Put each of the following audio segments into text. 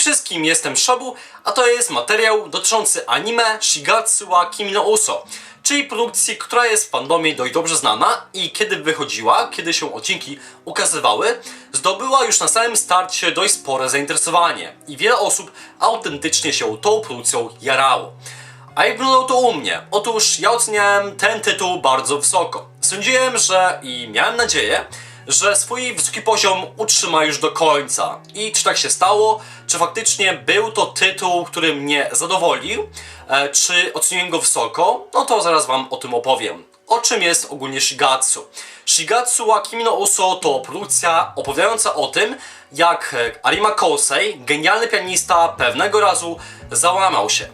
wszystkim, jestem Shobu, a to jest materiał dotyczący anime Shigatsu wa Kimi no Uso, czyli produkcji, która jest w fandomie dość dobrze znana i kiedy wychodziła, kiedy się odcinki ukazywały, zdobyła już na samym starcie dość spore zainteresowanie i wiele osób autentycznie się tą produkcją jarało. A jak wyglądało to u mnie? Otóż ja oceniałem ten tytuł bardzo wysoko. Sądziłem, że i miałem nadzieję, że swój wysoki poziom utrzyma już do końca. I czy tak się stało? Czy faktycznie był to tytuł, który mnie zadowolił? E, czy oceniłem go wysoko? No to zaraz wam o tym opowiem. O czym jest ogólnie Shigatsu? Shigatsu wa Kimi no Uso to produkcja opowiadająca o tym, jak e, Arima Kosei, genialny pianista, pewnego razu załamał się.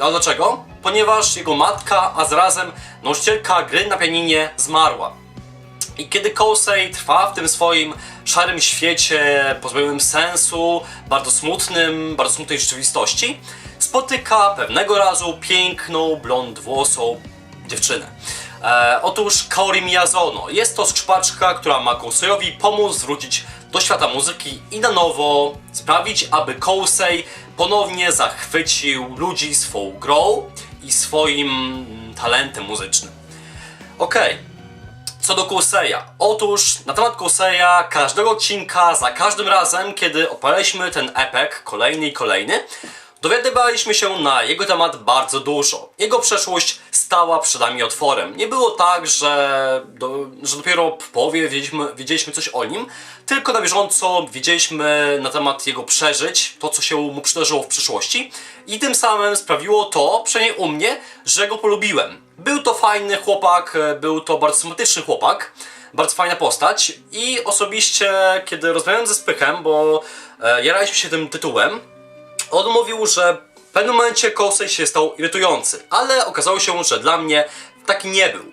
A dlaczego? Ponieważ jego matka, a zarazem nauczycielka gry na pianinie zmarła. I kiedy Kosei trwa w tym swoim szarym świecie, pozbawionym sensu, bardzo smutnym, bardzo smutnej rzeczywistości, spotyka pewnego razu piękną, blond włosą dziewczynę. E, otóż Kaori Miyazono. Jest to skrzypaczka, która ma Kouseiowi pomóc wrócić do świata muzyki i na nowo sprawić, aby Kousei ponownie zachwycił ludzi swą grą i swoim talentem muzycznym. Okej, co do Kouseya. Otóż na temat Kouseya każdego odcinka, za każdym razem, kiedy odpalaliśmy ten epek, kolejny i kolejny, dowiadywaliśmy się na jego temat bardzo dużo. Jego przeszłość stała przed nami otworem. Nie było tak, że, do, że dopiero w połowie wiedzieliśmy, wiedzieliśmy coś o nim, tylko na bieżąco wiedzieliśmy na temat jego przeżyć, to co się mu przydarzyło w przyszłości i tym samym sprawiło to, przynajmniej u mnie, że go polubiłem. Był to fajny chłopak, e, był to bardzo sympatyczny chłopak, bardzo fajna postać i osobiście, kiedy rozmawiałem ze Spychem, bo e, jaraliśmy się tym tytułem, on mówił, że w pewnym momencie Kosei się stał irytujący, ale okazało się, że dla mnie taki nie był.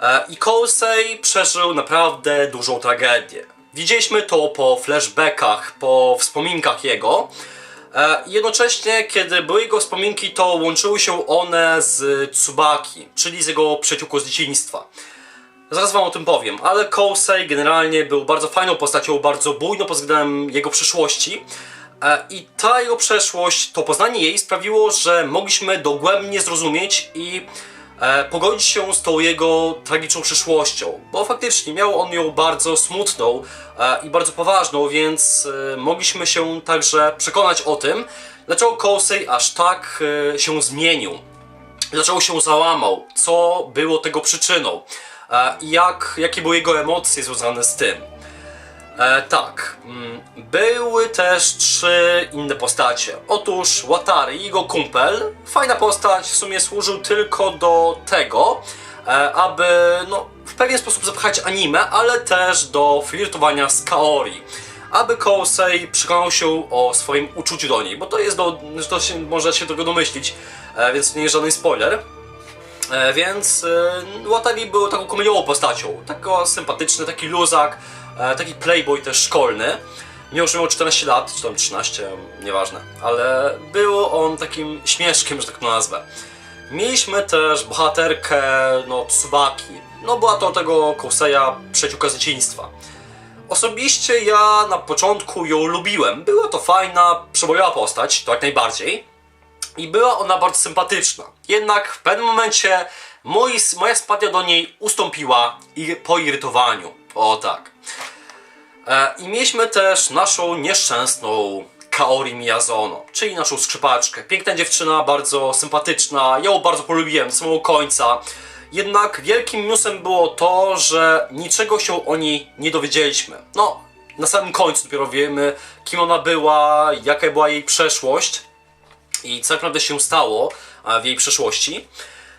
E, I Kosei przeżył naprawdę dużą tragedię. Widzieliśmy to po flashbackach, po wspominkach jego. E, Jednocześnie, kiedy były jego wspominki, to łączyły się one z Tsubaki, czyli z jego przyjaciółką z dzieciństwa. Zaraz wam o tym powiem, ale Kousei generalnie był bardzo fajną postacią, bardzo bujną pod względem jego przyszłości. I ta jego przeszłość, to poznanie jej sprawiło, że mogliśmy dogłębnie zrozumieć i e, pogodzić się z tą jego tragiczną przyszłością. Bo faktycznie miał on ją bardzo smutną e, i bardzo poważną, więc e, mogliśmy się także przekonać o tym, dlaczego Kousei aż tak się zmienił dlaczego się załamał, co było tego przyczyną jak, jakie były jego emocje związane z tym. E, tak, mm, były też trzy inne postacie. Otóż Watari, jego kumpel, fajna postać, w sumie służył tylko do tego, e, aby no, w pewien sposób zapchać anime, ale też do flirtowania z Kaori. Aby Kousei przekonał się o swoim uczuciu do niej, bo to jest do, to się, można się tego domyślić, e, więc nie jest żaden spoiler. E, więc e, Watari był taką komediową postacią. Taka sympatyczny, taki luzak, e, taki playboy też szkolny. Mimo, że miał 14 lat, czy tam 13, nieważne, ale był on takim śmieszkiem, że tak to nazwę. Mieliśmy też bohaterkę, no, Tsubaki. No, była to tego Kouseya przyjaciółka z dzieciństwa. Osobiście ja na początku ją lubiłem. Była to fajna, przebojowa postać, to jak najbardziej i była ona bardzo sympatyczna. Jednak w pewnym momencie mój, moja sympatia do niej ustąpiła i po irytowaniu. O tak. E, I mieliśmy też naszą nieszczęsną Kaori Miyazono, czyli naszą skrzypaczkę. Piękna dziewczyna, bardzo sympatyczna, ja ją bardzo polubiłem do samego końca. Jednak wielkim minusem było to, że niczego się o niej nie dowiedzieliśmy. No, na samym końcu dopiero wiemy, kim ona była, jaka była jej przeszłość i co naprawdę się stało w jej przeszłości.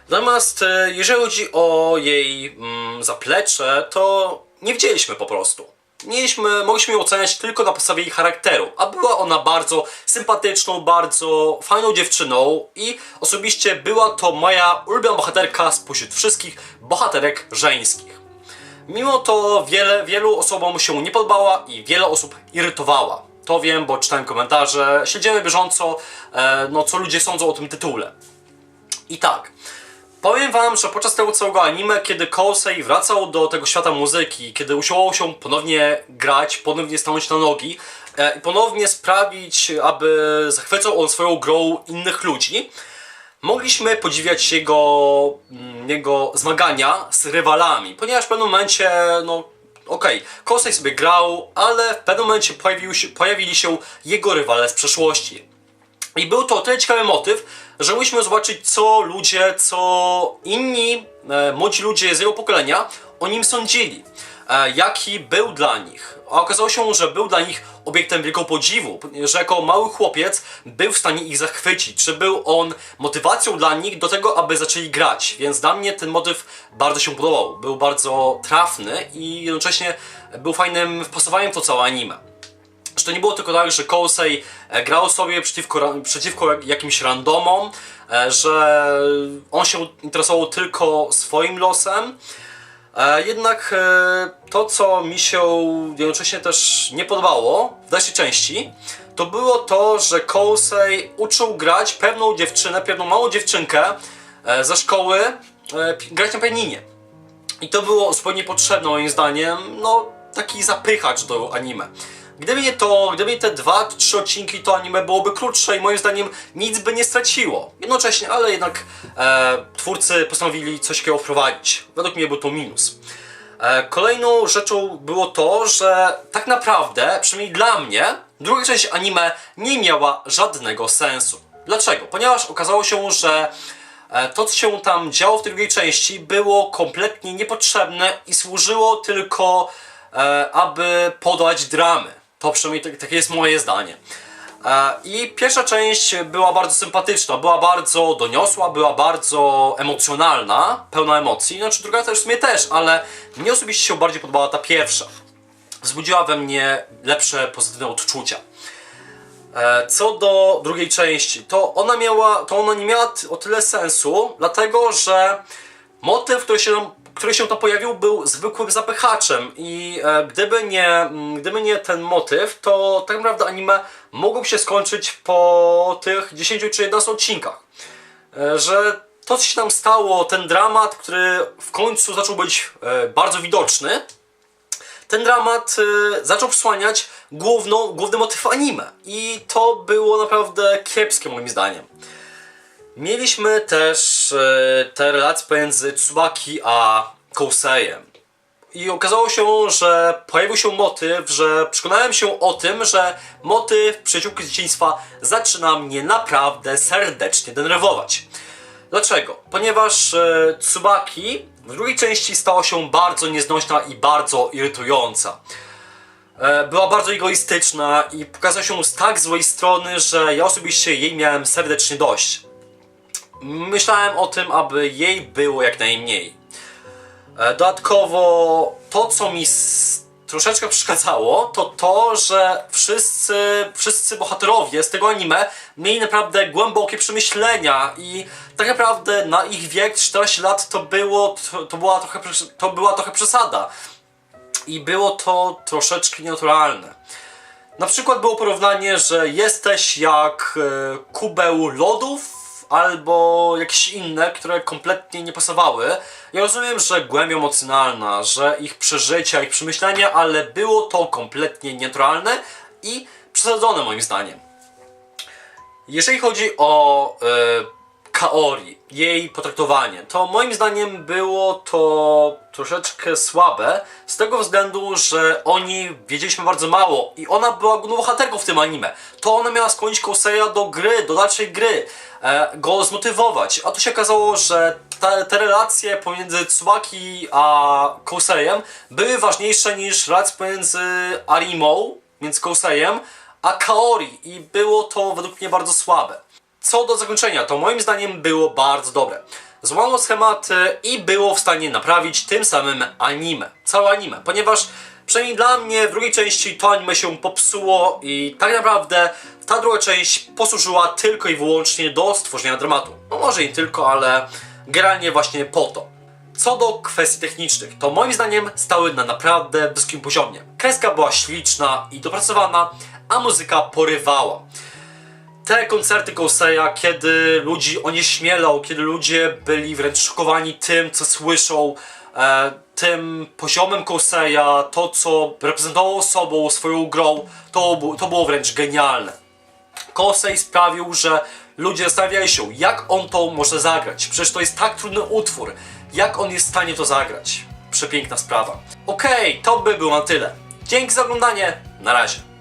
Natomiast e, jeżeli chodzi o jej mm, zaplecze, to nie wiedzieliśmy po prostu. Mieliśmy, mogliśmy ją oceniać tylko na podstawie jej charakteru, a była ona bardzo sympatyczną, bardzo fajną dziewczyną i osobiście była to moja ulubiona bohaterka spośród wszystkich bohaterek żeńskich. Mimo to wiele, wielu osobom się nie podobała i wiele osób irytowała. To wiem, bo czytałem komentarze, śledziłem bieżąco, e, no co ludzie sądzą o tym tytule. I tak, Powiem wam, że podczas tego całego anime, kiedy Kousei wracał do tego świata muzyki, kiedy usiłował się ponownie grać, ponownie stanąć na nogi e, i ponownie sprawić, aby zachwycał on swoją grą innych ludzi, mogliśmy podziwiać jego, mm, jego zmagania z rywalami, ponieważ w pewnym momencie, no okej, okay, Kosej sobie grał, ale w pewnym momencie pojawił się, pojawili się jego rywale z przeszłości. I był to o tyle ciekawy motyw, że mogliśmy zobaczyć, co ludzie, co inni e, młodzi ludzie z jego pokolenia o nim sądzili. E, jaki był dla nich. A okazało się, że był dla nich obiektem wielkiego podziwu, że jako mały chłopiec był w stanie ich zachwycić, że był on motywacją dla nich do tego, aby zaczęli grać. Więc dla mnie ten motyw bardzo się podobał. Był bardzo trafny i jednocześnie był fajnym wpasowaniem w to całe anime. Że to nie było tylko tak, że Kousei e, grał sobie przeciwko, przeciwko jakimś randomom, e, że on się interesował tylko swoim losem. E, jednak to, co mi się jednocześnie też nie podobało w dalszej części, to było to, że Kousei uczył grać pewną dziewczynę, pewną małą dziewczynkę ze szkoły grać na pianinie. I to było zupełnie potrzebne moim zdaniem, no taki zapychacz do anime. Gdyby nie to, gdyby nie te dwa, trzy odcinki, to anime byłoby krótsze i moim zdaniem nic by nie straciło. Jednocześnie, ale jednak e, twórcy postanowili coś takiego wprowadzić. Według mnie był to minus. E, kolejną rzeczą było to, że tak naprawdę, przynajmniej dla mnie, druga część anime nie miała żadnego sensu. Dlaczego? Ponieważ okazało się, że e, to, co się tam działo w tej drugiej części, było kompletnie niepotrzebne i służyło tylko, e, aby podać dramy. To przynajmniej tak, takie jest moje zdanie. E, I pierwsza część była bardzo sympatyczna, była bardzo doniosła, była bardzo emocjonalna, pełna emocji. Znaczy druga też w sumie też, ale mnie osobiście się bardziej podobała ta pierwsza. Wzbudziła we mnie lepsze, pozytywne odczucia. E, co do drugiej części, to ona miała, to ona nie miała o tyle sensu, dlatego że motyw, który się nam który się tam pojawił, był zwykłym zapychaczem i e, gdyby, nie, gdyby nie ten motyw, to tak naprawdę anime mogłoby się skończyć po tych 10 czy 11 odcinkach. E, że to, co się tam stało, ten dramat, który w końcu zaczął być e, bardzo widoczny, ten dramat zaczął przysłaniać główną, główny motyw anime. I to było naprawdę kiepskie moim zdaniem. Mieliśmy też e, te relacje pomiędzy Tsubaki a Kousejem. I okazało się, że pojawił się motyw, że przekonałem się o tym, że motyw przyjaciółki dzieciństwa zaczyna mnie naprawdę serdecznie denerwować. Dlaczego? Ponieważ e, Tsubaki w drugiej części stała się bardzo nieznośna i bardzo irytująca. E, była bardzo egoistyczna i pokazała się z tak złej strony, że ja osobiście jej miałem serdecznie dość. Myślałem o tym, aby jej było jak najmniej. E, dodatkowo to, co mi troszeczkę przeszkadzało, to to, że wszyscy, wszyscy bohaterowie z tego anime mieli naprawdę głębokie przemyślenia i tak naprawdę na ich wiek 14 lat to było, to, to, była, trochę, to była trochę przesada. I było to troszeczkę nienaturalne. Na przykład było porównanie, że jesteś jak e, kubeł lodów albo jakieś inne, które kompletnie nie pasowały. Ja rozumiem, że głębia emocjonalna, że ich przeżycia, ich przemyślenia, ale było to kompletnie nienaturalne i przesadzone moim zdaniem. Jeżeli chodzi o e, Kaori, jej potraktowanie, to moim zdaniem było to troszeczkę słabe, z tego względu, że oni wiedzieliśmy bardzo mało i ona była główną bohaterką w tym anime. To ona miała skłonić Kouseya do gry, do dalszej gry, e, go zmotywować. A tu się okazało, że te, te relacje pomiędzy Tsubaki a Kouseyem były ważniejsze niż relacje pomiędzy Arimą, między Kouseyem, a Kaori i było to według mnie bardzo słabe. Co do zakończenia, to moim zdaniem było bardzo dobre. Złamano schematy i było w stanie naprawić tym samym anime, całe anime, ponieważ przynajmniej dla mnie w drugiej części to anime się popsuło i tak naprawdę ta druga część posłużyła tylko i wyłącznie do stworzenia dramatu. No może nie tylko, ale generalnie właśnie po to. Co do kwestii technicznych, to moim zdaniem stały na naprawdę wysokim poziomie. Kreska była śliczna i dopracowana, a muzyka porywała. Te koncerty Koseya, kiedy ludzi onieśmielał, kiedy ludzie byli wręcz szokowani tym, co słyszą, e, tym poziomem Koseya, to co reprezentował sobą, swoją grą, to, to było wręcz genialne. Kosei sprawił, że ludzie zastanawiali się, jak on to może zagrać. Przecież to jest tak trudny utwór. Jak on jest w stanie to zagrać? Przepiękna sprawa. Okej, to by było na tyle. Dzięki za oglądanie. Na razie.